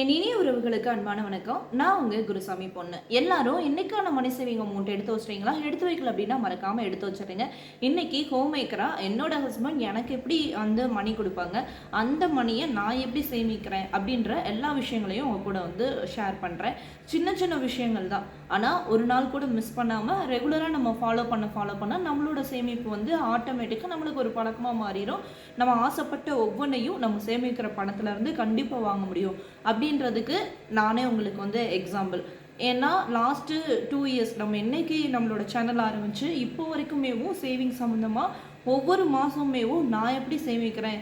என் இனிய உறவுகளுக்கு அன்பான வணக்கம். நான் உங்க குருசாமி பொண்ணு. எல்லாரும் இன்னைக்கான மணி அமௌண்ட் எடுத்து வச்சிட்டீங்களா? எடுத்து வைக்கல அப்படின்னா மறக்காம எடுத்து வச்சிடுங்க இன்னைக்கு ஹோம் மேக்கரா என்னோட ஹஸ்பண்ட் எனக்கு எப்படி அந்த மணி கொடுப்பாங்க? அந்த மணியை நான் எப்படி சேமிக்கிறேன்? அப்படின்ற எல்லா விஷயங்களையும் உங்க கூட வந்து ஷேர் பண்றேன். சின்ன சின்ன விஷயங்கள் தான். ஆனால் ஒரு நாள் கூட மிஸ் பண்ணாமல் ரெகுலராக நம்ம ஃபாலோ பண்ண ஃபாலோ பண்ணால் நம்மளோட சேமிப்பு வந்து ஆட்டோமேட்டிக்காக நம்மளுக்கு ஒரு பழக்கமாக மாறிடும் நம்ம ஆசைப்பட்ட ஒவ்வொன்றையும் நம்ம சேமிக்கிற பணத்துல இருந்து கண்டிப்பாக வாங்க முடியும். அப்படின்றதுக்கு நானே உங்களுக்கு வந்து எக்ஸாம்பிள் ஏன்னா லாஸ்ட்டு டூ இயர்ஸ் நம்ம என்னைக்கு நம்மளோட சேனல் ஆரம்பிச்சு இப்போ வரைக்குமேவும் சேவிங் சம்மந்தமாக ஒவ்வொரு மாதமேவும் நான் எப்படி சேமிக்கிறேன்?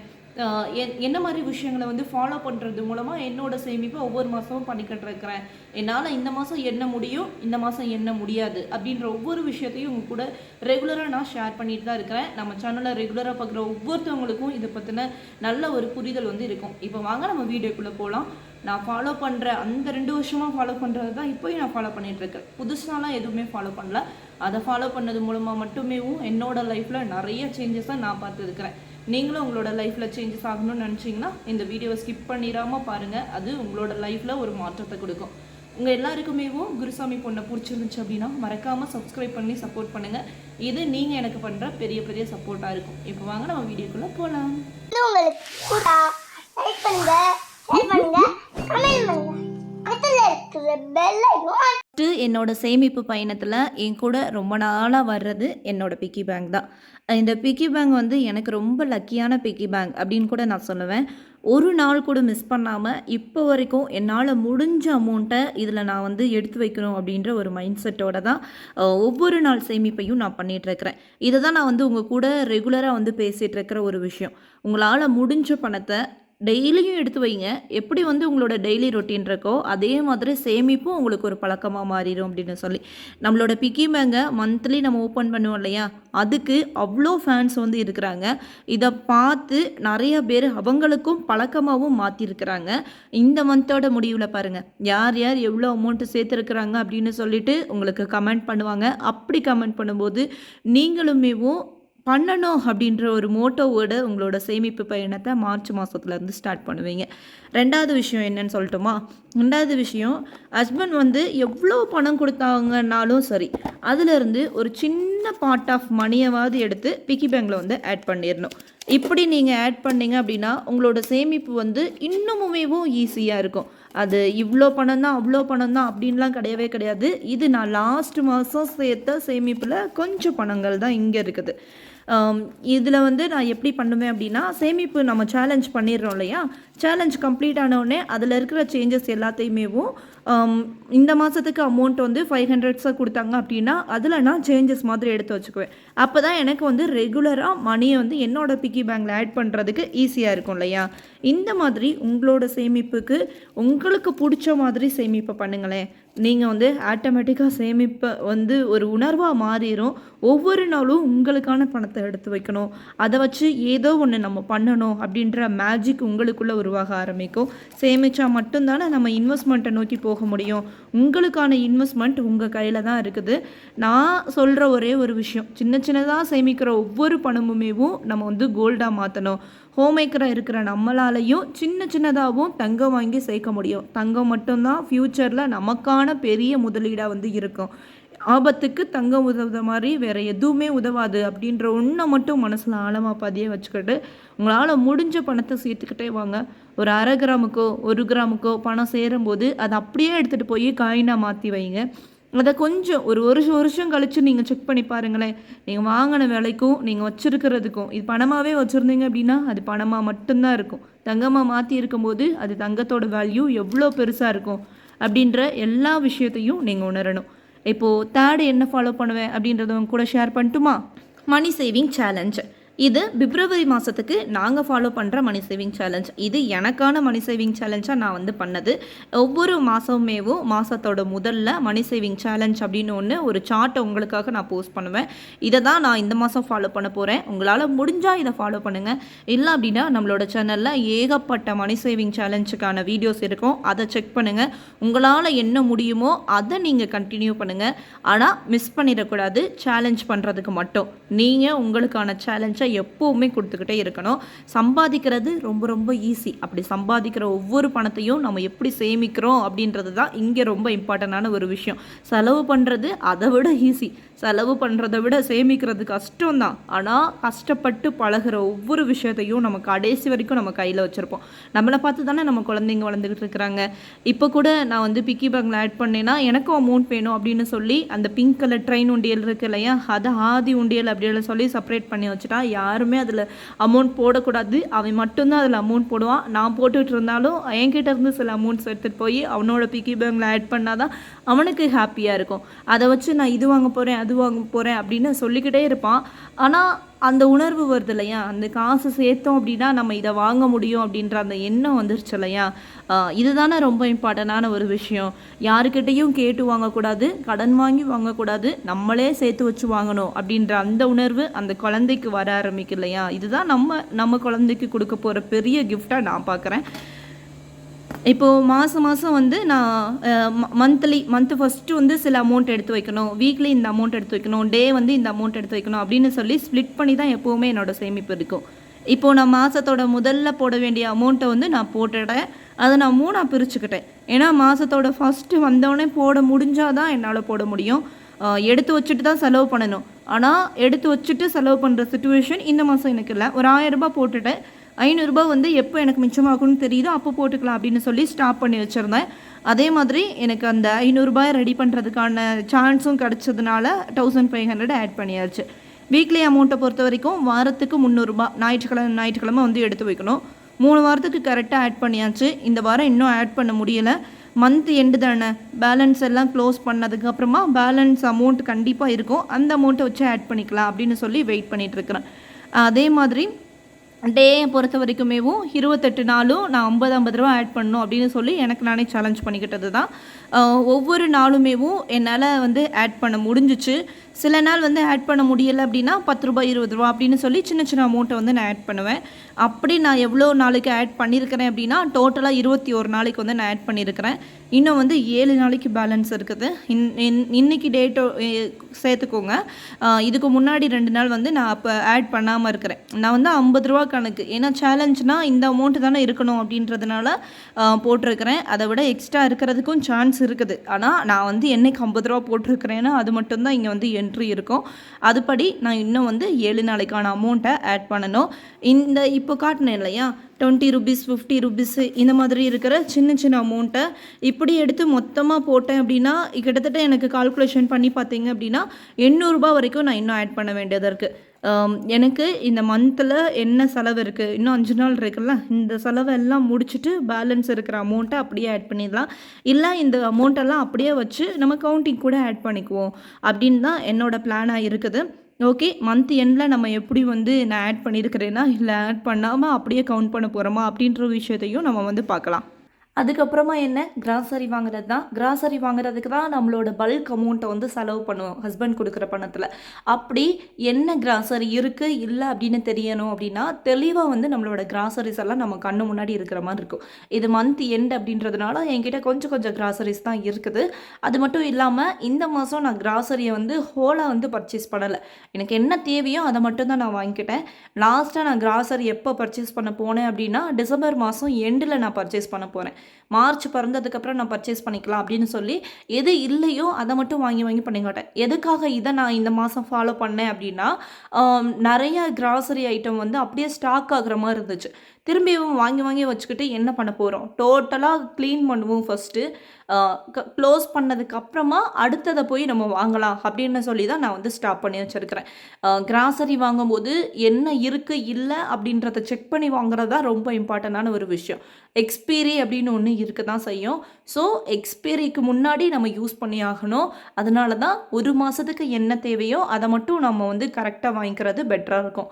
என்ன மாதிரி விஷயங்களை வந்து ஃபாலோ பண்ணுறது மூலமாக என்னோட சேமிப்பை ஒவ்வொரு மாதமும் பண்ணிக்கிட்டு இருக்கிறேன் என்னால் இந்த மாதம் என்ன முடியும் இந்த மாதம் என்ன முடியாது அப்படின்ற ஒவ்வொரு விஷயத்தையும் உங்கள் கூட ரெகுலராக நான் ஷேர் பண்ணிட்டு தான் இருக்கிறேன். நம்ம சேனலை ரெகுலராக பார்க்குற ஒவ்வொருத்தவங்களுக்கும் இதை பற்றின நல்ல ஒரு புரிதல் வந்து இருக்கும். இப்போ வாங்க நம்ம வீடியோக்குள்ளே போகலாம் நான் ஃபாலோ பண்ணுற அந்த ரெண்டு வருஷமாக ஃபாலோ பண்ணுறது தான் இப்போயும் நான் ஃபாலோ பண்ணிகிட்ருக்கேன் புதுசாலாம் எதுவுமே ஃபாலோ பண்ணல. அதை ஃபாலோ பண்ணது மூலமாக மட்டுமேவும் என்னோடய லைஃப்பில் நிறைய சேஞ்சஸை நான் பார்த்துருக்குறேன். நீங்களும் உங்களோட லைஃப்பில் சேஞ்சஸ் ஆகணும்னு நினச்சிங்கன்னா இந்த வீடியோவை ஸ்கிப் பண்ணிடாமல் பாருங்கள் அது உங்களோட லைஃப்பில் ஒரு மாற்றத்தை கொடுக்கும். உங்கள் எல்லாருக்குமேவும் குருசாமி பொண்ணை பிடிச்சிருந்துச்சு அப்படின்னா மறக்காமல் சப்ஸ்கிரைப் பண்ணி சப்போர்ட் பண்ணுங்கள் இது நீங்கள் எனக்கு பண்ணுற பெரிய பெரிய சப்போர்ட்டாக இருக்கும். இப்போ வாங்க நம்ம வீடியோக்குள்ளே போகலாம் உங்களுக்கு லைக் பண்ணுங்க ஷேர் கமெண்ட் பண்ணுங்க. ஃபஸ்ட்டு என்னோட சேமிப்பு பயணத்தில் என் கூட ரொம்ப நாளாக வர்றது என்னோட பிக்கி பேங்க் தான். இந்த பிக்கி பேங்க் வந்து எனக்கு ரொம்ப லக்கியான பிக்கி பேங்க் அப்படின்னு கூட நான் சொல்லுவேன். ஒரு நாள் கூட மிஸ் பண்ணாமல் இப்போ வரைக்கும் என்னால் முடிஞ்ச அமௌண்ட்டை இதில் நான் வந்து எடுத்து வைக்கணும் அப்படின்ற ஒரு மைண்ட் செட்டோட தான் ஒவ்வொரு நாள் சேமிப்பையும் நான் பண்ணிகிட்ருக்கிறேன் இதை தான் நான் வந்து உங்கள் கூட ரெகுலராக வந்து பேசிகிட்டு இருக்கிற ஒரு விஷயம். உங்களால் முடிஞ்ச பணத்தை டெய்லியும் எடுத்து வைங்க. எப்படி வந்து உங்களோட டெய்லி ரொட்டீன் இருக்கோ அதே மாதிரி சேமிப்பும் உங்களுக்கு ஒரு பழக்கமாக மாறிடும் அப்படின்னு சொல்லி. நம்மளோட பிக்கி பேங்கை மந்த்லி நம்ம ஓப்பன் பண்ணுவோம் இல்லையா? அதுக்கு அவ்வளோ ஃபேன்ஸ் வந்து இருக்கிறாங்க. இதை பார்த்து நிறைய பேர் அவங்களுக்கும் பழக்கமாகவும் மாற்றிருக்கிறாங்க இந்த மந்தோட முடிவில் பாருங்கள் யார் யார் எவ்வளோ அமௌண்ட்டு சேர்த்துருக்குறாங்க அப்படின்னு சொல்லிட்டு உங்களுக்கு கமெண்ட் பண்ணுவாங்க. அப்படி கமெண்ட் பண்ணும்போது நீங்களுமேவும் பண்ணணும் அப்படின்ற ஒரு மோட்டோவோட உங்களோட சேமிப்பு பயணத்தை மார்ச் மாதத்துலேருந்து ஸ்டார்ட் பண்ணுவீங்க. ரெண்டாவது விஷயம் என்னன்னு சொல்லட்டுமா? ரெண்டாவது விஷயம் ஹஸ்பண்ட் வந்து எவ்வளோ பணம் கொடுத்தாங்கன்னாலும் சரி அதுலேருந்து ஒரு சின்ன பார்ட் ஆஃப் மணியவாவது எடுத்து பிக்கி பேங்கில் வந்து ஆட் பண்ணிடணும் இப்படி நீங்கள் ஆட் பண்ணீங்க அப்படின்னா உங்களோட சேமிப்பு வந்து இன்னுமுமேவும் ஈஸியாக இருக்கும். அது இவ்வளோ பணம் தான் அவ்வளோ பணம் தான் அப்படின்லாம் கிடையவே கிடையாது. இது நான் லாஸ்ட் மாதம் சேர்த்த சேமிப்பில் கொஞ்சம் பணங்கள் தான் இங்கே இருக்குது. இதில் வந்து நான் எப்படி பண்ணுவேன் அப்படின்னா சேமிப்பு நம்ம சேலஞ்ச் பண்ணிடுறோம் இல்லையா? சேலஞ்ச் கம்ப்ளீட் ஆனவுடனே அதில் இருக்கிற சேஞ்சஸ் எல்லாத்தையுமேவும் um, இந்த மாதத்துக்கு அமௌண்ட் வந்து ஃபைவ் ஹண்ட்ரட்ஸாக கொடுத்தாங்க அப்படின்னா அதில் நான் சேஞ்சஸ் மாதிரி எடுத்து வச்சுக்குவேன். அப்போ தான் எனக்கு வந்து ரெகுலராக மணியை வந்து என்னோட பிக்கி பேங்கில் ஆட் பண்ணுறதுக்கு ஈஸியாக இருக்கும் இல்லையா? இந்த மாதிரி உங்களோட சேமிப்புக்கு உங்களுக்கு பிடிச்ச மாதிரி சேமிப்பை பண்ணுங்களேன். நீங்கள் வந்து ஆட்டோமேட்டிக்காக சேமிப்பை வந்து ஒரு உணர்வாக மாறிடும் ஒவ்வொரு நாளும் உங்களுக்கான பணத்தை எடுத்து வைக்கணும். அதை வச்சு ஏதோ ஒன்று நம்ம பண்ணணும் அப்படின்ற மேஜிக் உங்களுக்குள்ளே ஒரு உருவாக ஆரம்பிக்கும். சேமிச்சா மட்டும்தானே நம்ம இன்வெஸ்ட்மெண்ட்டை நோக்கி போக முடியும். உங்களுக்கான இன்வெஸ்ட்மெண்ட் உங்கள் கையில் தான் இருக்குது. நான் சொல்கிற ஒரே ஒரு விஷயம். சின்ன சின்னதாக சேமிக்கிற ஒவ்வொரு பணமுமேவும் நம்ம வந்து கோல்டாக மாற்றணும் ஹோம்மேக்கராக இருக்கிற நம்மளாலையும் சின்ன சின்னதாகவும் தங்கம் வாங்கி சேர்க்க முடியும். தங்கம் மட்டும்தான் ஃப்யூச்சரில் நமக்கான பெரிய முதலீடாக வந்து இருக்கும். ஆபத்துக்கு தங்கம் உதவுத மாதிரி வேறு எதுவுமே உதவாது அப்படின்ற ஒன்றை மட்டும் மனசில் ஆழமாக பதிய வச்சுக்கிட்டு உங்களால் முடிஞ்ச பணத்தை சேர்த்துக்கிட்டே வாங்க. ஒரு அரை கிராமுக்கோ ஒரு கிராமுக்கோ பணம் சேரும்போது அதை அப்படியே எடுத்துகிட்டு போய் காயினாக மாற்றி வைங்க. அதை கொஞ்சம் ஒரு வருஷம் வருஷம் கழித்து நீங்கள் செக் பண்ணி பாருங்களேன். நீங்கள் வாங்கின விலைக்கும் நீங்கள் வச்சுருக்கிறதுக்கும் இது பணமாகவே வச்சுருந்தீங்க அப்படின்னா அது பணமாக மட்டும்தான் இருக்கும். தங்கமாக மாற்றி இருக்கும்போது அது தங்கத்தோட வேல்யூ எவ்வளோ பெருசாக இருக்கும் அப்படின்ற எல்லா விஷயத்தையும் நீங்கள் உணரணும். இப்போது தேர்டு என்ன ஃபாலோ பண்ணுவேன் அப்படின்றத உங்க கூட ஷேர் பண்ணட்டுமா? மணி சேவிங் சேலஞ்ச் இது பிப்ரவரி மாதத்துக்கு நாங்கள் ஃபாலோ பண்ணுற மணி சேவிங் சேலஞ்ச் இது எனக்கான மணி சேவிங் சேலஞ்சாக நான் வந்து பண்ணது. ஒவ்வொரு மாதமேவும் மாதத்தோட முதல்ல மணி சேவிங் சேலஞ்ச் அப்படின்னு ஒன்று ஒரு சார்ட்டை உங்களுக்காக நான் போஸ்ட் பண்ணுவேன். இதை தான் நான் இந்த மாதம் ஃபாலோ பண்ண போகிறேன் உங்களால் முடிஞ்சால் இதை ஃபாலோ பண்ணுங்கள் இல்லை அப்படின்னா நம்மளோட சேனலில் ஏகப்பட்ட மணி சேவிங் சேலஞ்சுக்கான வீடியோஸ் இருக்கும். அதை செக் பண்ணுங்கள் உங்களால் என்ன முடியுமோ அதை நீங்கள் கண்டினியூ பண்ணுங்கள் ஆனால் மிஸ் பண்ணிடக்கூடாது. சேலஞ்ச் பண்ணுறதுக்கு மட்டும். நீங்கள் உங்களுக்கான சேலஞ்சை கன்டினியூஸாக எப்போவுமே கொடுத்துக்கிட்டே இருக்கணும். சம்பாதிக்கிறது ரொம்ப ரொம்ப ஈஸி அப்படி சம்பாதிக்கிற ஒவ்வொரு பணத்தையும் நம்ம எப்படி சேமிக்கிறோம் அப்படின்றது தான் இங்கே ரொம்ப இம்பார்ட்டண்டான ஒரு விஷயம். செலவு பண்ணுறது அதை விட ஈஸி செலவு பண்ணுறதை விட சேமிக்கிறது கஷ்டம்தான். ஆனால் கஷ்டப்பட்டு பழகுற ஒவ்வொரு விஷயத்தையும் நம்ம கடைசி வரைக்கும் நம்ம கையில் வச்சுருப்போம். நம்மளை பார்த்து தானே நம்ம குழந்தைங்க வளர்ந்துக்கிட்டு இருக்கிறாங்க. இப்போ கூட நான் வந்து பிக்கி பேங்கில் ஆட் பண்ணேன்னா எனக்கும் அமௌண்ட் வேணும் அப்படின்னு சொல்லி அந்த பிங்க் கலர் ட்ரெயின் உண்டியல் இருக்கு இல்லையா? அதை ஆதி உண்டியல் அப்படின்னு சொல்லி செப்பரேட் பண்ணி வச்சுட்டா யாருமே அதில் அமௌண்ட் போடக்கூடாது. அவன் மட்டும்தான் அதில் அமௌண்ட் போடுவான். நான் போட்டுட்டு இருந்தாலும் என்கிட்ட இருந்து சில அமௌண்ட்ஸ் எடுத்துகிட்டு போய் அவனோட பிக்கி பேங்கில் ஆட் பண்ணால் தான் அவனுக்கு ஹாப்பியாக இருக்கும். அதை வச்சு நான் இது வாங்க போகிறேன் அது வாங்க போகிறேன் அப்படின்னு சொல்லிக்கிட்டே இருப்பான். ஆனால் அந்த உணர்வு வருது இல்லையா? அந்த காசு சேர்த்தோம் அப்படின்னா நம்ம இதை வாங்க முடியும் அப்படின்ற அந்த எண்ணம் வந்துருச்சு இல்லையா? இதுதானே ரொம்ப இம்பார்ட்டண்டான ஒரு விஷயம். யாருக்கிட்டேயும் கேட்டு வாங்கக்கூடாது கடன் வாங்கி வாங்கக்கூடாது நம்மளே சேர்த்து வச்சு வாங்கணும் அப்படின்ற அந்த உணர்வு அந்த குழந்தைக்கு வர ஆரம்பிக்கும் இல்லையா? இதுதான் நம்ம நம்ம குழந்தைக்கு கொடுக்க போகிற பெரிய கிஃப்டாக நான் பார்க்குறேன். இப்போது மாதம் மாதம் வந்து நான் மந்த்லி மந்த்து ஃபஸ்ட்டு வந்து சில அமௌண்ட் எடுத்து வைக்கணும். வீக்லி இந்த அமௌண்ட் எடுத்து வைக்கணும். டே வந்து இந்த அமௌண்ட் எடுத்து வைக்கணும் அப்படின்னு சொல்லி ஸ்ப்ளிட் பண்ணி தான் எப்போவுமே என்னோட சேமிப்பு இருக்கும். இப்போது நான் மாதத்தோட முதல்ல போட வேண்டிய அமௌண்ட்டை வந்து நான் போட்டுட்டேன் அதை நான் மூணாக பிரிச்சுக்கிட்டேன். ஏன்னா மாதத்தோட ஃபஸ்ட்டு வந்தோடனே போட முடிஞ்சால் தான் என்னால் போட முடியும். எடுத்து வச்சுட்டு தான் செலவு பண்ணணும். ஆனால் எடுத்து வச்சுட்டு செலவு பண்ணுற சுச்சுவேஷன் இந்த மாதம் எனக்கு இல்லை. ஒரு ஆயிரம் ரூபாய் போட்டுட்டேன். ஐநூறுரூபா வந்து எப்போ எனக்கு மிச்சமாகும்னு தெரியுதோ அப்போ போட்டுக்கலாம் அப்படின்னு சொல்லி ஸ்டாப் பண்ணி வச்சுருந்தேன். அதே மாதிரி எனக்கு அந்த ஐநூறுரூபாய் ரெடி பண்ணுறதுக்கான சான்ஸும் கிடச்சதுனால தௌசண்ட் ஃபைவ் ஹண்ட்ரட் ஆட் பண்ணியாச்சு. வீக்லி அமௌண்ட்டை பொறுத்த வரைக்கும் வாரத்துக்கு முந்நூறுரூபா ஞாயிற்றுக்கிழமை ஞாயிற்றுக்கிழமை வந்து எடுத்து வைக்கணும். மூணு வாரத்துக்கு கரெக்டாக ஆட் பண்ணியாச்சு. இந்த வாரம் இன்னும் ஆட் பண்ண முடியலை. மந்த் எண்டு தானே. பேலன்ஸ் எல்லாம் க்ளோஸ் பண்ணதுக்கப்புறமா பேலன்ஸ் அமௌண்ட் கண்டிப்பாக இருக்கும். அந்த அமௌண்ட்டை வச்சு ஆட் பண்ணிக்கலாம் அப்படின்னு சொல்லி வெயிட் பண்ணிகிட்ருக்குறேன் அதே மாதிரி டேயை பொறுத்த வரைக்குமேவும் இருபத்தெட்டு நாளும் நான் ஐம்பது ஐம்பது ரூபா ஆட் பண்ணணும் அப்படின்னு சொல்லி எனக்கு நானே சேலஞ்ச் பண்ணிக்கிட்டது தான் ஒவ்வொரு நாளுமேவும் என்னால் வந்து ஆட் பண்ண முடிஞ்சிச்சு. சில நாள் வந்து ஆட் பண்ண முடியலை அப்படின்னா பத்து ரூபாய் இருபது ரூபா அப்படின்னு சொல்லி சின்ன சின்ன அமௌண்ட்டை வந்து நான் ஆட் பண்ணுவேன். அப்படி நான் எவ்வளோ நாளைக்கு ஆட் பண்ணியிருக்கிறேன் அப்படின்னா டோட்டலாக இருபத்தி ஒரு நாளைக்கு வந்து நான் ஆட் பண்ணியிருக்கிறேன் இன்னும் வந்து ஏழு நாளைக்கு பேலன்ஸ் இருக்குது. இன் இன் இன்னைக்கு டேட்டோ சேர்த்துக்கோங்க. இதுக்கு முன்னாடி ரெண்டு நாள் வந்து நான் அப்போ ஆட் பண்ணாமல் இருக்கிறேன். நான் வந்து ஐம்பது ரூபா கணக்கு. ஏன்னா சேலஞ்ச்னால் இந்த அமௌண்ட்டு தானே இருக்கணும் அப்படின்றதுனால போட்டிருக்கிறேன். அதை விட எக்ஸ்ட்ரா இருக்கிறதுக்கும் சான்ஸ் இருக்குது. ஆனால் நான் வந்து என்னைக்கு ஐம்பது ரூபா போட்டிருக்கிறேன்னா அது மட்டும்தான் இங்கே வந்து என்ட்ரி இருக்கும். அதுபடி நான் இன்னும் வந்து ஏழு நாளைக்கான அமௌண்ட்டை ஆட் பண்ணணும். இந்த இப்போ காட்டினேன் இல்லையா? டுவெண்ட்டி ருபீஸ் ஃபிஃப்டி ருபீஸ் இந்த மாதிரி இருக்கிற சின்ன சின்ன அமௌண்ட்டை இப்படி எடுத்து மொத்தமாக போட்டேன் அப்படின்னா கிட்டத்தட்ட எனக்கு கால்குலேஷன் பண்ணி பார்த்தீங்க அப்படின்னா எண்ணூறுரூபா வரைக்கும் நான் இன்னும் ஆட் பண்ண வேண்டியதாக இருக்குது எனக்கு இந்த மந்தில் என்ன செலவு இருக்குது இன்னும் அஞ்சு நாள் இருக்குல்ல? இந்த செலவை எல்லாம் முடிச்சுட்டு பேலன்ஸ் இருக்கிற அமௌண்ட்டை அப்படியே ஆட் பண்ணிடலாம். இல்லை இந்த அமௌண்ட்டெல்லாம் அப்படியே வச்சு நம்ம கவுண்டிங் கூட ஆட் பண்ணிக்குவோம். அப்படின்னு தான் என்னோடய பிளானாக இருக்குது. ஓகே மந்த் எண்டில் நம்ம எப்படி வந்து நான் ஆட் பண்ணியிருக்கிறேன்னா இல்லை ஆட் பண்ணாமல் அப்படியே கவுண்ட் பண்ண போகிறோமா அப்படின்ற விஷயத்தையும் நம்ம வந்து பார்க்கலாம். அதுக்கப்புறமா என்ன? கிராசரி வாங்குறது தான். கிராசரி வாங்குறதுக்கு தான் நம்மளோட பல்க் அமௌண்ட்டை வந்து செலவு பண்ணுவோம். ஹஸ்பண்ட் கொடுக்குற பணத்தில். அப்படி என்ன கிராசரி இருக்குது இல்லை அப்படின்னு தெரியணும் அப்படின்னா தெளிவாக வந்து நம்மளோட கிராசரிஸ் எல்லாம் நம்ம கண்ணு முன்னாடி இருக்கிற மாதிரி இருக்கும். இது மந்த் எண்ட் அப்படின்றதுனால என்கிட்ட கொஞ்சம் கொஞ்சம் கிராசரிஸ் தான் இருக்குது. அது மட்டும் இல்லாமல் இந்த மாதம் நான் கிராசரியை வந்து ஹோலாக வந்து பர்ச்சேஸ் பண்ணலை. எனக்கு என்ன தேவையோ அதை மட்டும் தான் நான் வாங்கிக்கிட்டேன். லாஸ்ட்டாக நான் கிராசரி எப்போ பர்ச்சேஸ் பண்ண போனேன் அப்படின்னா டிசம்பர் மாதம் எண்டில் நான் பர்ச்சேஸ் பண்ண போகிறேன் மார்ச் பிறந்ததுக்கப்புறம் நான் பர்ச்சேஸ் பண்ணிக்கலாம் அப்படின்னு சொல்லி எது இல்லையோ அதை மட்டும் வாங்கி வாங்கி பண்ணிக்கிட்டேன் எதுக்காக இதை நான் இந்த மாதம் ஃபாலோ பண்ணேன் அப்படின்னா நிறைய கிராசரி ஐட்டம் வந்து அப்படியே ஸ்டாக் ஆகுற மாதிரி இருந்துச்சு. திரும்பியும் வாங்கி வாங்கி வச்சுக்கிட்டு என்ன பண்ண போகிறோம் டோட்டலாக க்ளீன் பண்ணுவோம் ஃபஸ்ட்டு க்ளோஸ் பண்ணதுக்கப்புறமா அடுத்ததை போய் நம்ம வாங்கலாம் அப்படின்னு சொல்லி தான் நான் வந்து ஸ்டாப் பண்ணி வச்சுருக்கிறேன். கிராசரி வாங்கும்போது என்ன இருக்குது இல்லை அப்படின்றத செக் பண்ணி வாங்குறது தான் ரொம்ப இம்பார்ட்டண்டான ஒரு விஷயம். எக்ஸ்பீரி அப்படின்னு ஒன்று இருக்க தான் செய்யும். ஸோ எக்ஸ்பீரிக்கு முன்னாடி நம்ம யூஸ் பண்ணி ஆகணும். அதனால தான் ஒரு மாதத்துக்கு என்ன தேவையோ அதை மட்டும் நம்ம வந்து கரெக்டாக வாங்கிக்கிறது பெட்டராக இருக்கும்.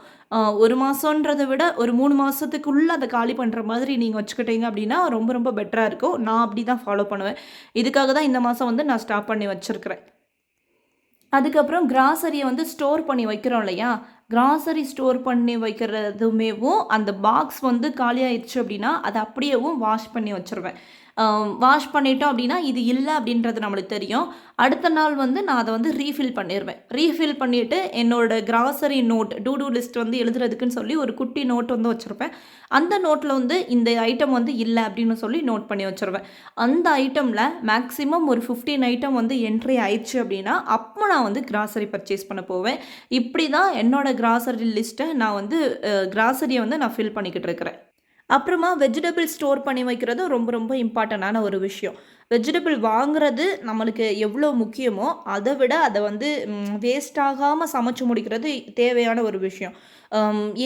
ஒரு மாதன்றதை விட ஒரு மூணு மாதத்துக்குள்ளே ஃபுல்லாக அதை காலி பண்ணுற மாதிரி நீங்கள் வச்சுக்கிட்டீங்க அப்படின்னா ரொம்ப ரொம்ப பெட்டராக இருக்கும். நான் அப்படி தான் ஃபாலோ பண்ணுவேன். இதுக்காக தான் இந்த மாதம் வந்து நான் ஸ்டாப் பண்ணி வச்சுருக்கிறேன். அதுக்கப்புறம் கிராசரியை வந்து ஸ்டோர் பண்ணி வைக்கிறோம் இல்லையா? கிராசரி ஸ்டோர் பண்ணி வைக்கிறதுமேவும் அந்த பாக்ஸ் வந்து காலியாயிடுச்சு அப்படின்னா அதை அப்படியேவும் வாஷ் பண்ணி வச்சுருவேன். வாஷ் பண்ணிட்டோம் அப்படின்னா இது இல்லை அப்படின்றது நம்மளுக்கு தெரியும். அடுத்த நாள் வந்து நான் அதை வந்து ரீஃபில் பண்ணிடுவேன் ரீஃபில் பண்ணிவிட்டு என்னோட grocery note to do list வந்து எழுதுறதுக்குன்னு சொல்லி ஒரு குட்டி நோட் வந்து வச்சுருப்பேன். அந்த நோட்டில் வந்து இந்த ஐட்டம் வந்து இல்லை அப்படின்னு சொல்லி நோட் பண்ணி வச்சுருவேன். அந்த ஐட்டமில் மேக்ஸிமம் ஒரு ஃபிஃப்டீன் ஐட்டம் வந்து என்ட்ரி ஆயிடுச்சு அப்படின்னா அப்போ நான் வந்து கிராசரி பர்ச்சேஸ் பண்ண போவேன். இப்படி தான் என்னோடய கிராசரி லிஸ்ட்டை நான் வந்து கிராசரியை வந்து நான் ஃபில் பண்ணிக்கிட்டு இருக்கிறேன். அப்புறமா வெஜிடபிள் ஸ்டோர் பண்ணி வைக்கிறது ரொம்ப ரொம்ப இம்பார்ட்டண்டான ஒரு விஷயம். வெஜிடபிள் வாங்குறது நம்மளுக்கு எவ்வளோ முக்கியமோ அதை விட அதை வந்து வேஸ்ட் ஆகாமல் சமைச்சு முடிக்கிறது தேவையான ஒரு விஷயம்.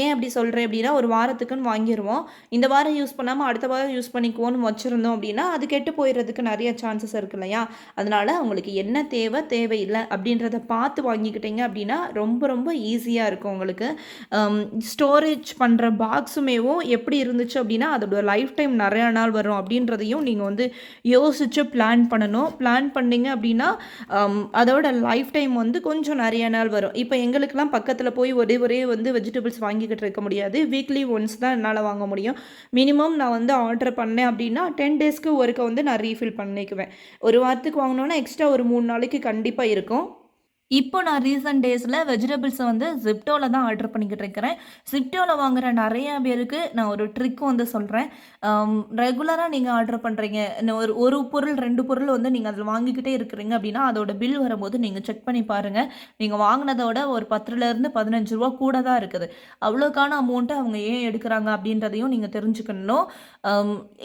ஏன் அப்படி சொல்கிறேன் அப்படின்னா ஒரு வாரத்துக்குன்னு வாங்கிடுவோம் இந்த வாரம் யூஸ் பண்ணாமல் அடுத்த வாரம் யூஸ் பண்ணிக்குவோன்னு வச்சுருந்தோம் அப்படின்னா அது கெட்டு போயிடுறதுக்கு நிறைய சான்சஸ் இருக்கு இல்லையா? அதனால் உங்களுக்கு என்ன தேவை தேவையில்லை அப்படின்றத பார்த்து வாங்கிக்கிட்டீங்க அப்படின்னா ரொம்ப ரொம்ப ஈஸியாக இருக்கும் உங்களுக்கு. ஸ்டோரேஜ் பண்ணுற பாக்ஸுமேவும் எப்படி இருந்துச்சு அப்படின்னா அதோட லைஃப் டைம் நிறையா நாள் வரும் அப்படின்றதையும் நீங்கள் வந்து யோசிச்சு ஃப்யூச்சர் பிளான் பண்ணணும். பிளான் பண்ணீங்க அப்படின்னா um, அதோட லைஃப் டைம் வந்து கொஞ்சம் நிறைய நாள் வரும். இப்போ எங்களுக்கெல்லாம் பக்கத்தில் போய் ஒரே ஒரே வந்து வெஜிடபிள்ஸ் வாங்கிக்கிட்டு இருக்க முடியாது. வீக்லி ஒன்ஸ் தான் என்னால் வாங்க முடியும். மினிமம் நான் வந்து ஆர்டர் பண்ணேன் அப்படின்னா டென் டேஸ்க்கு ஒருக்க வந்து நான் ரீஃபில் பண்ணிக்குவேன். ஒரு வாரத்துக்கு வாங்கினோன்னா எக்ஸ்ட்ரா ஒரு மூணு நாளைக்கு கண்டிப்பாக இருக்கும். இப்போ நான் ரீசெண்ட் டேஸில் வெஜிடபிள்ஸை வந்து ஜிப்டோவில் தான் ஆர்டர் பண்ணிக்கிட்டு இருக்கிறேன் ஜிப்டோவில் வாங்குற நிறையா பேருக்கு நான் ஒரு ட்ரிக் வந்து சொல்கிறேன் ரெகுலராக நீங்கள் ஆர்டர் பண்ணுறீங்க ஒரு ஒரு பொருள் ரெண்டு பொருள் வந்து நீங்கள் அதில் வாங்கிக்கிட்டே இருக்கிறீங்க அப்படின்னா அதோட பில் வரும்போது நீங்கள் செக் பண்ணி பாருங்கள் நீங்கள் வாங்கினதோட ஒரு பத்துலேருந்து பதினஞ்சு ரூபா கூட தான் இருக்குது. அவ்வளோக்கான அமௌண்ட்டை அவங்க ஏன் எடுக்கிறாங்க அப்படின்றதையும் நீங்கள் தெரிஞ்சுக்கணும்.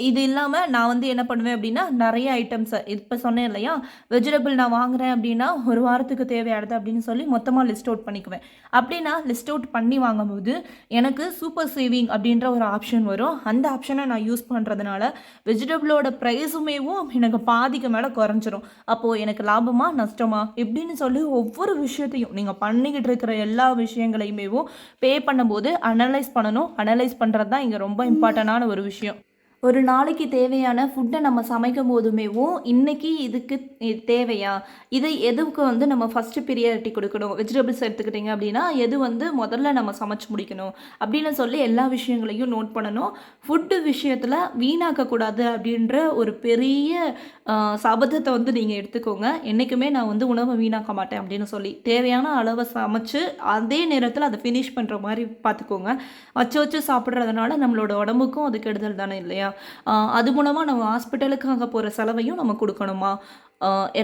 இது இல்லாமல் நான் வந்து என்ன பண்ணுவேன் அப்படின்னா நிறைய ஐட்டம்ஸை இப்போ சொன்னேன் இல்லையா? வெஜிடபிள் நான் வாங்குறேன் அப்படின்னா ஒரு வாரத்துக்கு தேவையானது அப்படின்னு சொல்லி மொத்தமாக லிஸ்ட் அவுட் பண்ணிக்குவேன். அப்படின்னா லிஸ்ட் அவுட் பண்ணி வாங்கும்போது எனக்கு சூப்பர் சேவிங் அப்படின்ற ஒரு ஆப்ஷன் வரும். அந்த ஆப்ஷனை நான் யூஸ் பண்ணுறதுனால வெஜிடபிளோட ப்ரைஸுமேவும் எனக்கு பாதிக்கு மேலே குறைஞ்சிரும். அப்போது எனக்கு லாபமா நஷ்டமா? இப்படின்னு சொல்லி ஒவ்வொரு விஷயத்தையும் நீங்கள் பண்ணிக்கிட்டு இருக்கிற எல்லா விஷயங்களையுமேவும் பே பண்ணும்போது அனலைஸ் பண்ணணும். அனலைஸ் பண்ணுறது தான் இங்கே ரொம்ப இம்பார்ட்டண்டான ஒரு விஷயம். ஒரு நாளைக்கு தேவையான ஃபுட்டை நம்ம சமைக்கும் போதுமேவும் இன்னைக்கு இதுக்கு தேவையா? இதை எதுக்கு வந்து நம்ம ஃபஸ்ட்டு ப்ரியாரிட்டி கொடுக்கணும்? வெஜிடபிள்ஸ் எடுத்துக்கிட்டிங்க அப்படின்னா எது வந்து முதல்ல நம்ம சமைச்சு முடிக்கணும்? அப்படின்னு சொல்லி எல்லா விஷயங்களையும் நோட் பண்ணணும். ஃபுட்டு விஷயத்தில் வீணாக்கக்கூடாது அப்படின்ற ஒரு பெரிய சபதத்தை வந்து நீங்கள் எடுத்துக்கோங்க. என்றைக்குமே நான் வந்து உணவை வீணாக்க மாட்டேன் அப்படின்னு சொல்லி. தேவையான அளவை சமைச்சு அதே நேரத்தில் அதை ஃபினிஷ் பண்ணுற மாதிரி பார்த்துக்கோங்க. வச்சு வச்சு சாப்பிட்றதுனால நம்மளோட உடம்புக்கும் அது கெடுதல் தானே இல்லையா? இல்லையா அது மூலமாக நம்ம ஹாஸ்பிட்டலுக்காக போகிற செலவையும் நம்ம கொடுக்கணுமா?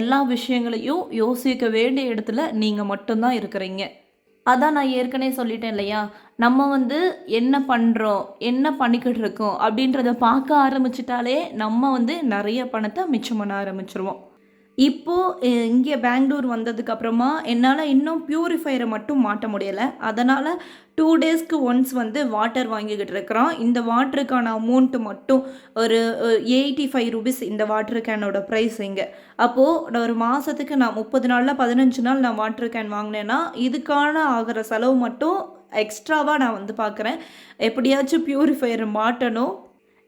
எல்லா விஷயங்களையும் யோசிக்க வேண்டிய இடத்துல நீங்கள் மட்டும்தான் இருக்கிறீங்க. அதான் நான் ஏற்கனவே சொல்லிட்டேன் இல்லையா? நம்ம வந்து என்ன பண்ணுறோம் என்ன பண்ணிக்கிட்டு இருக்கோம் அப்படின்றத பார்க்க ஆரம்பிச்சிட்டாலே நம்ம வந்து நிறைய பணத்தை மிச்சம் பண்ண ஆரம்பிச்சிருவோம். இப்போது இங்கே பெங்களூர் வந்ததுக்கு அப்புறமா என்னால் இன்னும் ப்யூரிஃபையரை மட்டும் மாட்ட முடியலை. அதனால் டூ டேஸ்க்கு ஒன்ஸ் வந்து வாட்டர் வாங்கிக்கிட்டு இருக்கிறோம். இந்த வாட்டருக்கான அமௌண்ட்டு மட்டும் ஒரு எயிட்டி ஃபைவ் ருபீஸ் இந்த வாட்டர் கேனோட ப்ரைஸ் இங்கே. அப்போது ஒரு மாதத்துக்கு நான் முப்பது நாளில் பதினஞ்சு நாள் நான் வாட்டர் கேன் வாங்கினேன்னா இதுக்கான ஆகிற செலவு மட்டும் எக்ஸ்ட்ராவாக நான் வந்து பார்க்குறேன் எப்படியாச்சும் ப்யூரிஃபையர் மாட்டணும்.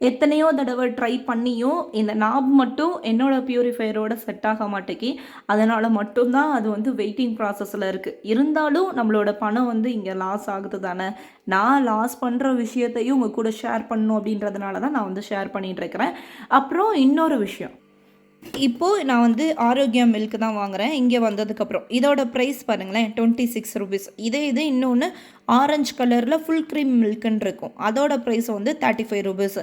எத்தனையோ தடவை ட்ரை பண்ணியும் இந்த நாப் மட்டும் என்னோட பியூரிஃபையரோட செட் ஆக மாட்டேங்கி அதனால் மட்டும்தான் அது வந்து வெயிட்டிங் ப்ராசஸில் இருக்குது இருந்தாலும் நம்மளோட பணம் வந்து இங்கே லாஸ் ஆகுது தானே. நான் லாஸ் பண்ணுற விஷயத்தையும் உங்கள் கூட ஷேர் பண்ணணும் அப்படின்றதுனால தான் நான் வந்து ஷேர் பண்ணிகிட்ருக்கிறேன் அப்புறம் இன்னொரு விஷயம். இப்போது நான் வந்து ஆரோக்கியா மில்க் தான் வாங்குகிறேன் இங்கே வந்ததுக்கப்புறம் இதோட ப்ரைஸ் பாருங்களேன் டுவெண்ட்டி சிக்ஸ் ருபீஸ் இதே இது இன்னொன்று ஆரஞ்சு கலரில் ஃபுல் க்ரீம் மில்க்குன்னு இருக்கும். அதோட ப்ரைஸ் வந்து தேர்ட்டி ஃபைவ் ருபீஸ்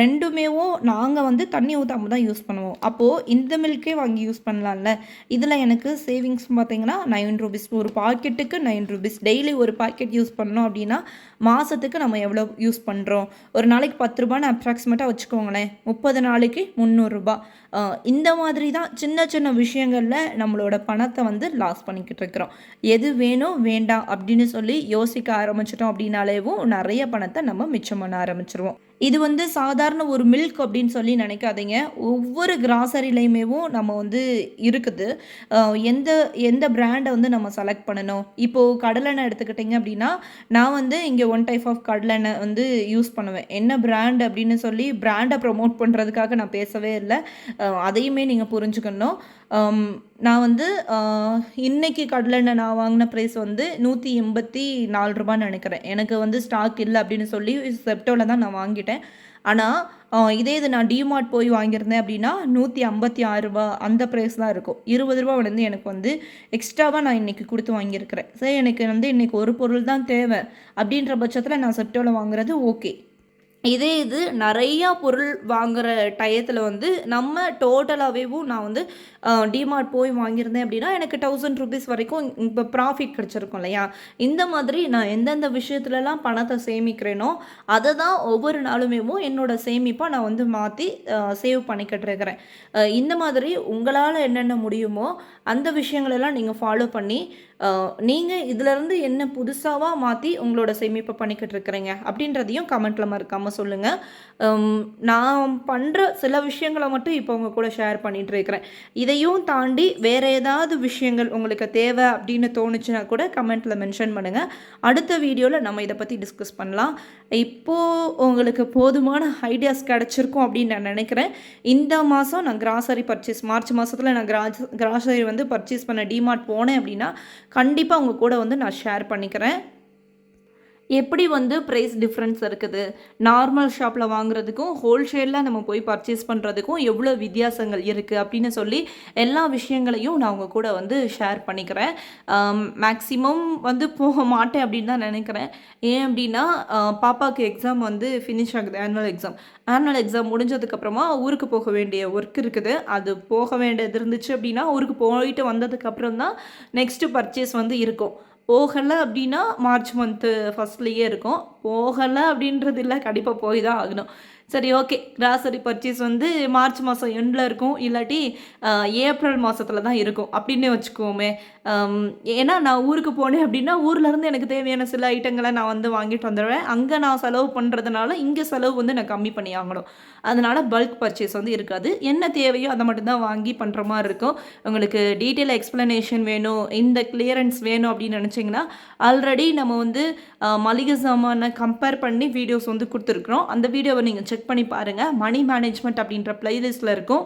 ரெண்டுமேவும் நாங்கள் வந்து தண்ணி ஊற்றாம தான் யூஸ் பண்ணுவோம். அப்போது இந்த மில்க்கே வாங்கி யூஸ் பண்ணலாம்ல? இதில் எனக்கு சேவிங்ஸ் பார்த்தீங்கன்னா நைன் ருபீஸ் ஒரு பாக்கெட்டுக்கு நைன் ருபீஸ் டெய்லி ஒரு பாக்கெட் யூஸ் பண்ணோம் அப்படின்னா மாதத்துக்கு நம்ம எவ்வளோ யூஸ் பண்ணுறோம் ஒரு நாளைக்கு பத்து ரூபான்னு அப்ராக்சிமேட்டாக வச்சுக்கோங்களேன். முப்பது நாளைக்கு முந்நூறுரூபா இந்த மாதிரி தான் சின்ன சின்ன விஷயங்களில் நம்மளோட பணத்தை வந்து லாஸ் பண்ணிக்கிட்டு இருக்கிறோம். எது வேணும்? வேண்டாம் அப்படின்னு சொல்லி யோசிக்க ஆரம்பிச்சிட்டோம் அப்படின்னாலேவும் நிறைய பணத்தை நம்ம மிச்சம் பண்ண ஆரம்பிச்சிருவோம். இது வந்து சாதாரண ஒரு மில்க் அப்படின்னு சொல்லி நினைக்காதீங்க. ஒவ்வொரு கிராசரிலையுமேவும் நம்ம வந்து இருக்குது. எந்த எந்த பிராண்டை வந்து நம்ம செலக்ட் பண்ணணும்? இப்போது கடலெண்ணெய் எடுத்துக்கிட்டிங்க அப்படின்னா நான் வந்து இங்கே ஒன் டைப் ஆஃப் கடலெண்ணெய் வந்து யூஸ் பண்ணுவேன். என்ன பிராண்ட் அப்படின்னு சொல்லி பிராண்டை ப்ரொமோட் பண்ணுறதுக்காக நான் பேசவே இல்லை. அதையுமே நீங்கள் புரிஞ்சுக்கணும். நான் வந்து இன்றைக்கி இன்னைக்கு கடலெண்ணெய் நான் வாங்கின ப்ரைஸ் வந்து நூற்றி எண்பத்தி நாலு ரூபான்னு நினைக்கிறேன். எனக்கு வந்து ஸ்டாக் இல்லை அப்படின்னு சொல்லி செப்டோவில் தான் நான் வாங்கிட்டேன் ஆனால் இதே இது நான் டிமார்ட் போய் வாங்கியிருந்தேன் அப்படின்னா நூற்றி ஐம்பத்தி ஆறு ரூபா அந்த ப்ரைஸ் தான் இருக்கும். இருபது ரூபா வந்து எனக்கு வந்து எக்ஸ்ட்ராவாக நான் இன்றைக்கி கொடுத்து வாங்கியிருக்கிறேன். சரி எனக்கு வந்து இன்றைக்கி ஒரு பொருள் தான் தேவை. அப்படின்ற பட்சத்தில் நான் செப்டோவில் வாங்குறது ஓகே இதே இது நிறையா பொருள் வாங்குற டயத்தில் வந்து நம்ம டோட்டலாகவேவும் நான் வந்து டிமார்ட் போய் வாங்கியிருந்தேன் அப்படின்னா எனக்கு தௌசண்ட் ருபீஸ் வரைக்கும் இப்போ ப்ராஃபிட் கிடச்சிருக்கும் இல்லையா? இந்த மாதிரி நான் எந்தெந்த விஷயத்துலலாம் பணத்தை சேமிக்கிறேனோ அதை தான் ஒவ்வொரு நாளுமேவும் என்னோட சேமிப்பாக நான் வந்து மாற்றி சேவ் பண்ணிக்கிட்டு இருக்கிறேன். இந்த மாதிரி உங்களால் என்னென்ன முடியுமோ அந்த விஷயங்களெல்லாம் நீங்கள் ஃபாலோ பண்ணி நீங்கள் இதிலேருந்து என்ன புதுசாவாக மாற்றி உங்களோட சேமிப்பை பண்ணிக்கிட்டு இருக்கிறீங்க அப்படின்றதையும் கமெண்ட்டில் மறக்காமல் சொல்லுங்கள் நான் பண்ணுற சில விஷயங்களை மட்டும் இப்போ உங்கள் கூட ஷேர் பண்ணிகிட்டு இருக்கிறேன். இதையும் தாண்டி வேறு ஏதாவது விஷயங்கள் உங்களுக்கு தேவை அப்படின்னு தோணுச்சுன்னா கூட கமெண்ட்டில் மென்ஷன் பண்ணுங்கள் அடுத்த வீடியோவில் நம்ம இதை பற்றி டிஸ்கஸ் பண்ணலாம். இப்போது உங்களுக்கு போதுமான ஐடியாஸ் கிடச்சிருக்கும் அப்படின்னு நான் நினைக்கிறேன். இந்த மாதம் நான் கிராசரி பர்ச்சேஸ் மார்ச் மாதத்தில் நான் கிராஸ் கிராசரி வந்து பர்ச்சேஸ் பண்ண டிமார்ட் போனேன் அப்படின்னா கண்டிப்பாக உங்கள் கூட வந்து நான் ஷேர் பண்ணிக்கிறேன். எப்படி வந்து ப்ரைஸ் டிஃப்ரென்ஸ் இருக்குது? நார்மல் ஷாப்பில் வாங்குறதுக்கும் ஹோல்சேலில் நம்ம போய் பர்ச்சேஸ் பண்ணுறதுக்கும் எவ்வளோ வித்தியாசங்கள் இருக்குது அப்படின்னு சொல்லி எல்லா விஷயங்களையும் நான் உங்கள் கூட வந்து ஷேர் பண்ணிக்கிறேன். மேக்ஸிமம் வந்து போக மாட்டேன் அப்படின்னு தான் நினைக்கிறேன். ஏன் அப்படின்னா பாப்பாவுக்கு எக்ஸாம் வந்து ஃபினிஷ் ஆகுது ஆனுவல் எக்ஸாம் ஆனுவல் எக்ஸாம் முடிஞ்சதுக்கப்புறமா ஊருக்கு போக வேண்டிய ஒர்க் இருக்குது. அது போக வேண்டியது இருந்துச்சு அப்படின்னா ஊருக்கு போயிட்டு வந்ததுக்கப்புறம் தான் நெக்ஸ்ட்டு பர்ச்சேஸ் வந்து இருக்கும். போகலை அப்படின்னா மார்ச் மந்த்து ஃபஸ்ட்லேயே இருக்கும். போகலை அப்படின்றது இல்லை கண்டிப்பாக போய் தான் ஆகணும். சரி ஓகே கிராசரி பர்ச்சேஸ் வந்து மார்ச் மாதம் எண்டில் இருக்கும். இல்லாட்டி ஏப்ரல் மாதத்தில் தான் இருக்கும். அப்படின்னே வச்சுக்கோமே. ஏன்னா நான் ஊருக்கு போனேன் அப்படின்னா ஊர்லேருந்து எனக்கு தேவையான சில ஐட்டங்களை நான் வந்து வாங்கிட்டு வந்துடுவேன் அங்கே நான் செலவு பண்ணுறதுனால இங்கே செலவு வந்து நான் கம்மி பண்ணி ஆகணும் அதனால் பல்க் பர்ச்சேஸ் வந்து இருக்காது. என்ன தேவையோ அதை மட்டும்தான் வாங்கி பண்ணுற மாதிரி இருக்கும். உங்களுக்கு டீட்டெயில் எக்ஸ்ப்ளனேஷன் வேணும் இந்த கிளியரன்ஸ் வேணும் அப்படின்னு நினச்சிங்கன்னா ஆல்ரெடி நம்ம வந்து மளிகை சாமானை கம்பேர் பண்ணி வீடியோஸ் வந்து கொடுத்துருக்குறோம். அந்த வீடியோவை நீங்கள் செக் பண்ணி பாருங்கள் மணி மேனேஜ்மெண்ட் அப்படின்ற ப்ளேலிஸ்ட்டில் இருக்கும்.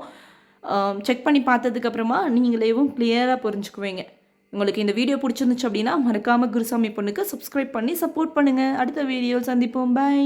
செக் பண்ணி பார்த்ததுக்கப்புறமா நீங்களேவும் கிளியராக புரிஞ்சுக்குவீங்க. உங்களுக்கு இந்த வீடியோ பிடிச்சிருந்துச்சு அப்படின்னா மறக்காமல் குருசாமி பொண்ணுக்கு சப்ஸ்கிரைப் பண்ணி சப்போர்ட் பண்ணுங்கள் அடுத்த வீடியோ சந்திப்போம். பை